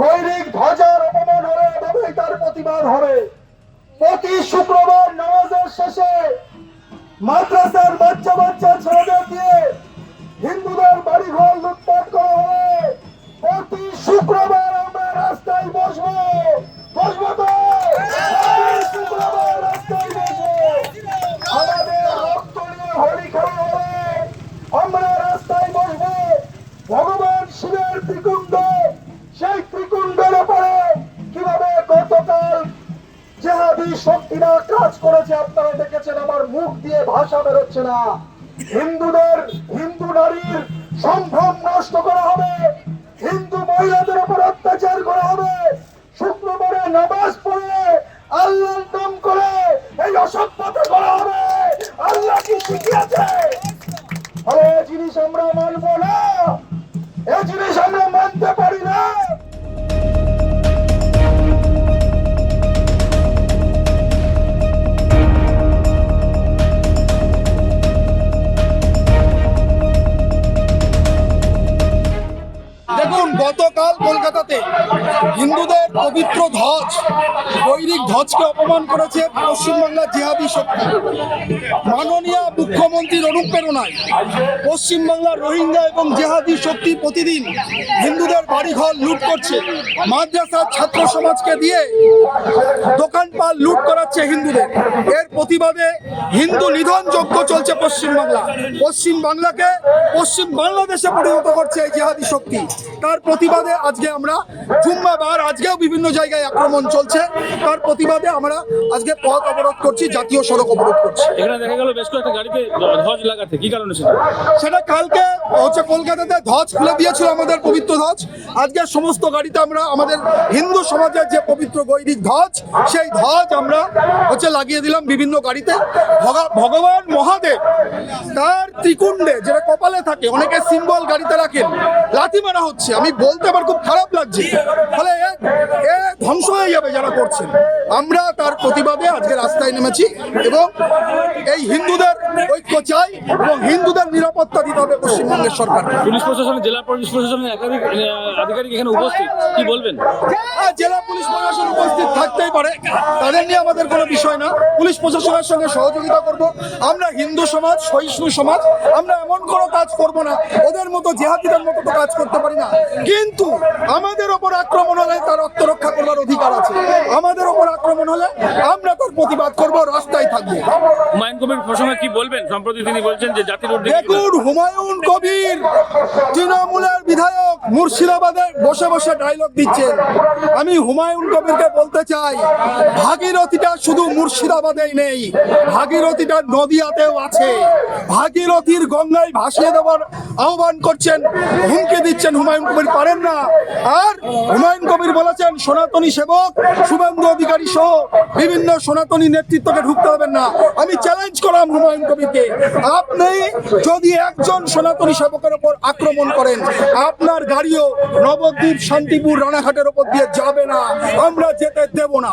গৈরিক ধ্বজার অপমান হবে এভাবেই তার প্রতিবাদ হবে। প্রতি শুক্রবার নামাজের শেষে মাদ্রাসার শক্তিরা কাজ করেছে, আপনারা দেখেছেন, আমার মুখ দিয়ে ভাষা বেরোচ্ছে না। হিন্দুদের, হিন্দু নারীর সম্ভ্রম নষ্ট করা হবে, হিন্দু মহিলাদের উপর অত্যাচার করা হবে। শুক্রবারে নামাজ পড়ে আল্লাহর নাম করে এই অসভ্যতা করা হবে। আল্লাহ কি শিখিয়েছে আরে জিনিস আমরা মানবো না। কলকাতাতে হিন্দুদের পবিত্র ধ্বজ গৈরিক ধ্বজকে অপমান করেছে পশ্চিমবাংলার জিহাদি শক্তি। মাননীয় মুখ্যমন্ত্রীর অনুপ্রেরণায় পশ্চিমবাংলার রোহিঙ্গা এবং জেহাদি শক্তি প্রতিদিন হিন্দুদের বাড়িঘর লুট করছে। মাদ্রাসার ছাত্র সমাজকে দিয়ে দোকানপাট লুট করাচ্ছে হিন্দুদের। এর প্রতিবাদে হিন্দু নিধন যজ্ঞ চলছে পশ্চিমবাংলা। পশ্চিম বাংলাকে পশ্চিম বাংলাদেশে পরিণত করছে এই জেহাদি শক্তি। তার প্রতিবাদে আজকে আমরা জুম্মাবার আজকেও বিভিন্ন জায়গায় আক্রমণ চলছে। তার প্রতিবাদে আমরা আজকে পথ অবরোধ করছি জাতীয় সড়ক অবরোধ করছি। এখানে দেখা গেল বেশ কয়েকটা গাড়িতে ধ্বজ লাগাতে কি কারণে সেটা? কালকে হচ্ছে কলকাতাতে ধ্বজ খুলে দিয়েছিল আমাদের পবিত্র ধ্বজ। আজকে সমস্ত গাড়িতে আমরা আমাদের হিন্দু সমাজের যে পবিত্র গৈরিক ধ্বজ সেই ধ্বজ আমরা হচ্ছে লাগিয়ে দিলাম বিভিন্ন গাড়িতে। ভগা- ভগবান মহাদেব তার ত্রিকুণ্ডে যেটা কপালে থাকে অনেকে সিম্বল গাড়িতে রাখেন লাথি মারা হচ্ছে। আমি বলতে আমার খুব খারাপ লাগছে। ফলে ধ্বংস হয়ে যাবে যারা করছেন। আমরা তার প্রতিবাদে আজকে রাস্তায় নেমেছি এবং এই হিন্দুদের ঐক্য চাই এবং হিন্দুদের নিরাপত্তা দিতে হবে পশ্চিমবঙ্গের সরকার। পুলিশ প্রশাসন জেলা পুলিশ প্রশাসনের একাধিক আধিকারিক এখানে উপস্থিত। কি বলবেন? জেলা পুলিশ প্রশাসন উপস্থিত থাকতেই পারে। তাদের নিয়ে আমাদের কোনো বিষয় না। পুলিশ প্রশাসনের সঙ্গে সহযোগিতা করব। আমরা হিন্দু সমাজ সহিষ্ণু সমাজ আমরা এমন কোনো কাজ করব না। ওদের মতো জেহাদিদের মতো তো কাজ করতে পারি না। কিন্তু আমাদের ওপর আক্রমণ হলে তার রক্ত রক্ষা করবার অধিকার আছে। আমাদের আক্রমণ হলে আমরা তার প্রতিবাদ করব রাস্তায় থাকব। হুমায়ুন কবির প্রসঙ্গে কি বলবেন? সম্প্রতি তিনি বলছেন যে জাতির দেখুন হুমায়ুন কবির তৃণমূলের বিধায়ক মুর্শিদাবাদে বসে বসে ডায়লগ দিচ্ছেন। আমি হুমায়ুন কবিরকে বলতে চাই ভাগীরথীটা শুধু মুর্শিদাবাদেই নেই ভাগীরথীটা নদিয়াতেও আছে। ভাগীরথীর গঙ্গায় ভাসিয়ে দেওয়ার আহ্বান করছেন হুমকি দিচ্ছেন হুমায়ুন কবির পারেন না। আর হুমায়ুন কবির বলেছেন সনাতনী সেবক শুভেন্দু অধিকারী সহ বিভিন্ন সনাতনী নেতৃত্বকে ঢুকতে দেবেন না। আমি চ্যালেঞ্জ করলাম হুমায়ুন কবিরকে। আপনি যদি একজন সনাতনী সেবকের ওপর আক্রমণ করেন, আপনার গাড়িও নবদ্বীপ শান্তিপুর রানাঘাটের ওপর দিয়ে যাবে না। আমরা যেতে দেব না।